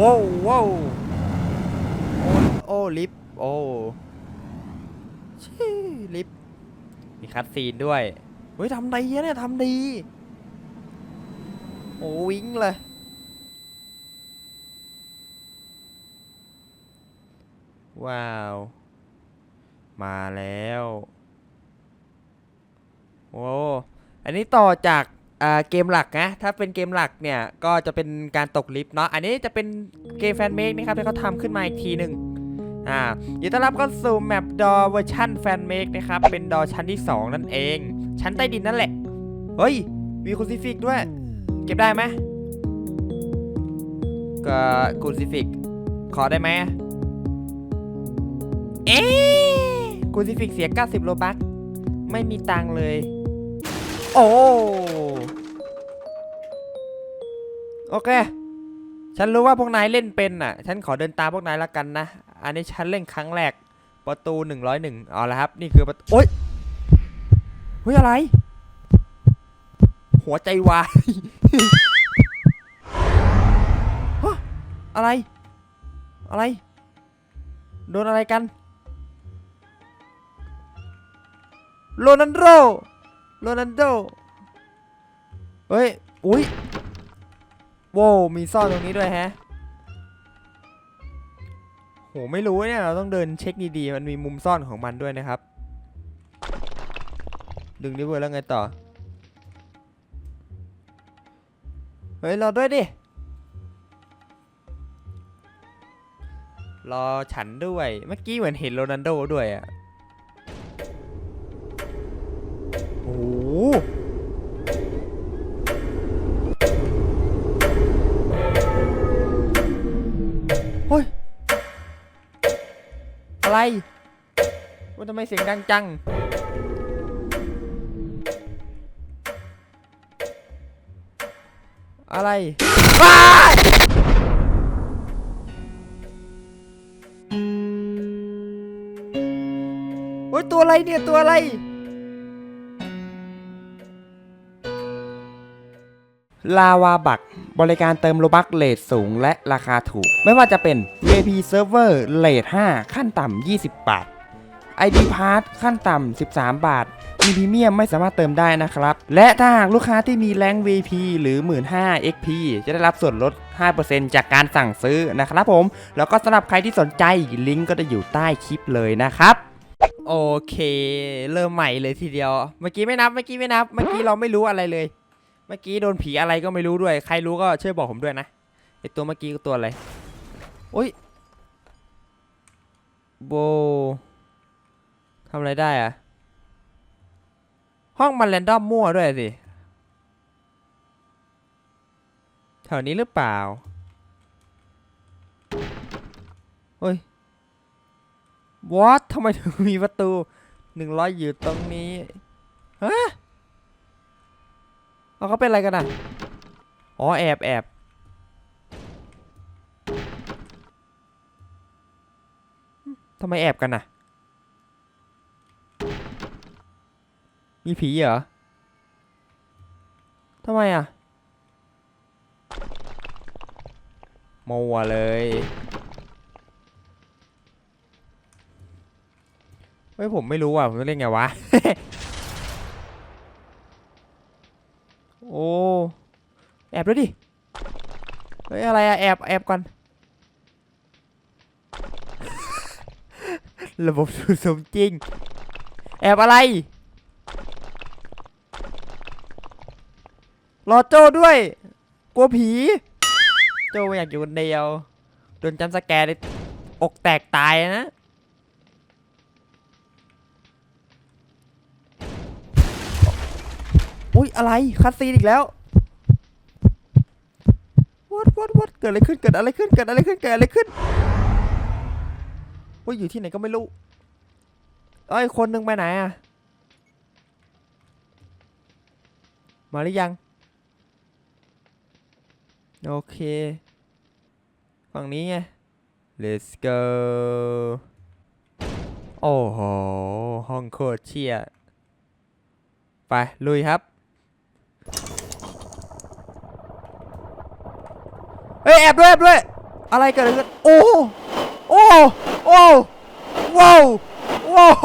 ว้าวว้าวโอ้โอ้ลิฟต์โอ้ชี่ลิฟต์มีคัดซีนด้วยเฮ้ยทำดีอะเนี่ยทำดี โอ้วิ้งเลยว้าว มาแล้ว โอ้ อันนี้ต่อจากอ่า เกมหลักนะถ้าเป็นเกมหลักเนี่ยก็จะเป็นการตกลิฟต์เนาะอันนี้จะเป็นเกมแฟนเมกนะครับที่เขาทำขึ้นมาอีกทีหนึ่งอ่ายินดีต้อนรับเข้าสู่แมปดอเวอร์ชันแฟนเมกนะครับเป็นดอชั้นที่ 2 นั่นเอง ชั้นใต้ดินนั่นแหละ เฮ้ย มีคูซิฟิกด้วย เก็บได้ไหมก็คูซิฟิก ขอได้ไหมเอ๊ะคูซิฟิกเสีย 90 โลบัคไม่มีตังเลย โอ้ โอเค ฉันรู้ว่าพวกนายเล่นเป็นอะ ฉันขอเดินตามพวกนายละกันนะ อันนี้ฉันเล่นครั้งแรก ประตู101เอาละครับ นี่คือประตูโอ๊ยเฮ้ยอะไร หัวใจวายฮะอะไร อะไร โดนอะไรกันโรนัลโดโรนัลโดเฮ้ย อุ้ย โว้วมีซ่อนตรงนี้ด้วยแฮะโหไม่รู้เนี่ยเราต้องเดินเช็คดีๆ มันมีมุมซ่อนของมันด้วยนะครับ ดึงนิ้วเบอร์แล้วไงต่อ เฮ้ยรอด้วยดิ รอฉันด้วย เมื่อกี้เหมือนเห็นโรนัลโดด้วยอะโอ้ อะไรว่าทำไมเสียงดังจัง อะไรโอ้ยตัวอะไรเนี่ย ตัวอะไร ลาวาบักบริการเติมโลบักเลทสูงและราคาถูก ไม่ว่าจะเป็น VIP Server เลท5 ขั้นต่ำ 20 บาท ID Pass ขั้นต่ำ 13 บาท มีพรีเมียมไม่สามารถเติมได้นะครับ และถ้าหากลูกค้าที่มีแรง VP หรือ 15,000 XP จะได้รับส่วนลด 5%จากการสั่งซื้อนะครับผม แล้วก็สำหรับใครที่สนใจลิงก์ก็จะอยู่ใต้คลิปเลยนะครับโอเค เริ่มใหม่เลยทีเดียว เมื่อกี้ไม่นับ เมื่อกี้ไม่นับ เมื่อกี้เราไม่รู้อะไรเลย เมื่อกี้โดนผีอะไรก็ไม่รู้ด้วย ใครรู้ก็ช่วยบอกผมด้วยนะไอตัวเมื่อกี้ก็ตัวอะไรโอ้ยโบทำอะไรได้อะห้องมันแรนดอมมั่วด้วยสิแถวนี้หรือเปล่าเฮ้ย what ทำไมถึงมีประตูหนึ่งร้อยอยู่ตรงนี้ฮะ เอาเขาเป็นอะไรกันอะ อ๋อแอบแอบทำไมแอบกันอะ มีผีเหรอ ทำไมอะมัวเลย เฮ้ยผมไม่รู้อะ ผมจะเล่นไงวะ โอ้แอบด้วยดิเฮ้ยอะไรอะแอบแอบก่อน ระบบสูสมจริง แอบอะไรรอโจ้ด้วย กลัวผี โจ้ไม่อยากอยู่คนเดียวโดนจำสแกร์อกแตกตายนะ อุ้ยอะไรคัสซีนอีกแล้ววัดวัดวัดเกิดอะไรขึ้นเกิดอะไรขึ้นเกิดอะไรขึ้นเกิดอะไรขึ้นว่าอยู่ที่ไหนก็ไม่รู้เอ้คนหนึ่งไปไหนอะมาหรือยัง โอเค ฝั่งนี้ไง let's go โอ้โห ห้องโคตรเชี่ยไป ลุยครับ เฮ้ย แอบด้วยแอบด้วย อะไรเกิดอะไรขึ้นโอ้โอ้โอ้ว้าวว้าว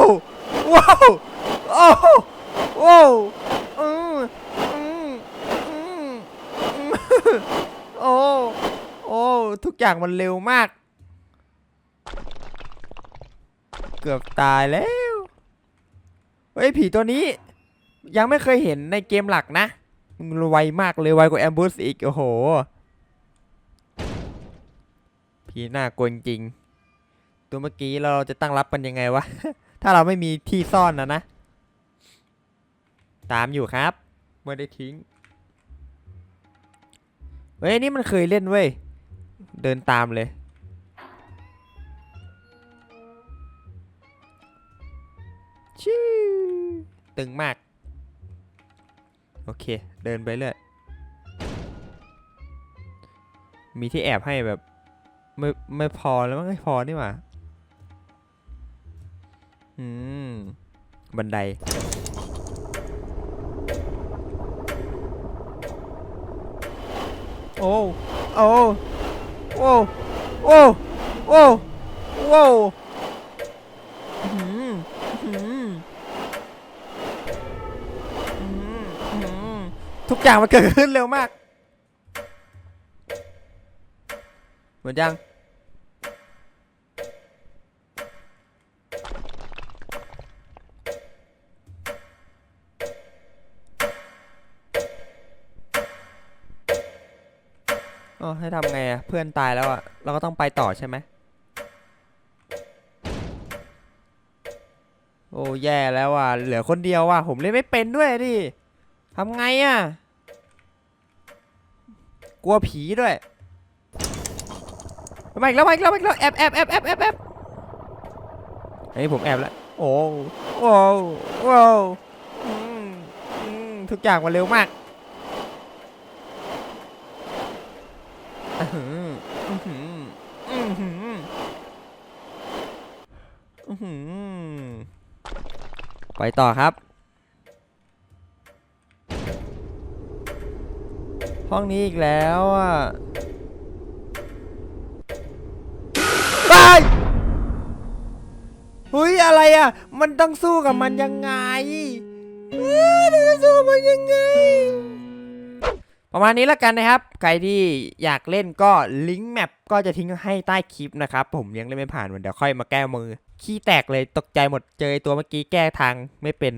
ว้าวโอ้โอ้อืมอืมอืมอืมโอ้โอ้ทุกอย่างมันเร็วมาก เกือบตายแล้วเฮ้ยผีตัวนี้ ยังไม่เคยเห็นในเกมหลักนะมึงไวมากเลยไวกว่าแอมบูสอีก โอ้โห ผีน่ากลัวจริง ตัวเมื่อกี้เราจะตั้งรับมันยังไงวะ ถ้าเราไม่มีที่ซ่อนนะนะ ตามอยู่ครับ ไม่ได้ทิ้ง เฮ้ยนี่มันเคยเล่นเว้ย เดินตามเลย ชิวตึงมาก โอเค เดินไปเรื่อยมีที่แอบให้แบบ ไม่ไม่พอแล้วมั้งไม่พอนี่หว่าอืม บันได โอ้โอ้โอ้โอ้โอ้โอ้ทุกอย่างมันเกิดขึ้นเร็วมาก เห มือนยัง อ๋อ ให้ทำไงอะเพื่อนตายแล้วอะเราก็ต้องไปต่อใช่ไหม โอ้ แย่แล้วอะ เหลือคนเดียวว่ะ ผมเล่นไม่เป็นด้วยดิทำไงอะกลัวผีด้วย มาอีกแล้วมาอีกแล้วมาอีกแล้วแอบแอบแอบแอบแอบแอบเฮ้ผมแอบแล้วโอ้โอ้โอ้อืมอืมทุกอย่างมันเร็วมากไปต่อครับ ห้องนี้อีกแล้วอะ ไปเฮ้ยอะไรอะ มันต้องสู้กับมันยังไงเอ้ยเราจะสู้กับมันยังไง ประมาณนี้แล้วกันนะครับ ใครที่อยากเล่นก็ลิงก์แมปก็จะทิ้งให้ใต้คลิปนะครับ ผมยังเล่นไม่ผ่านเดี๋ยวค่อยมาแก้มือ ขี้แตกเลยตกใจหมดเจอไอ้ตัวเมื่อกี้แก้ทางไม่เป็น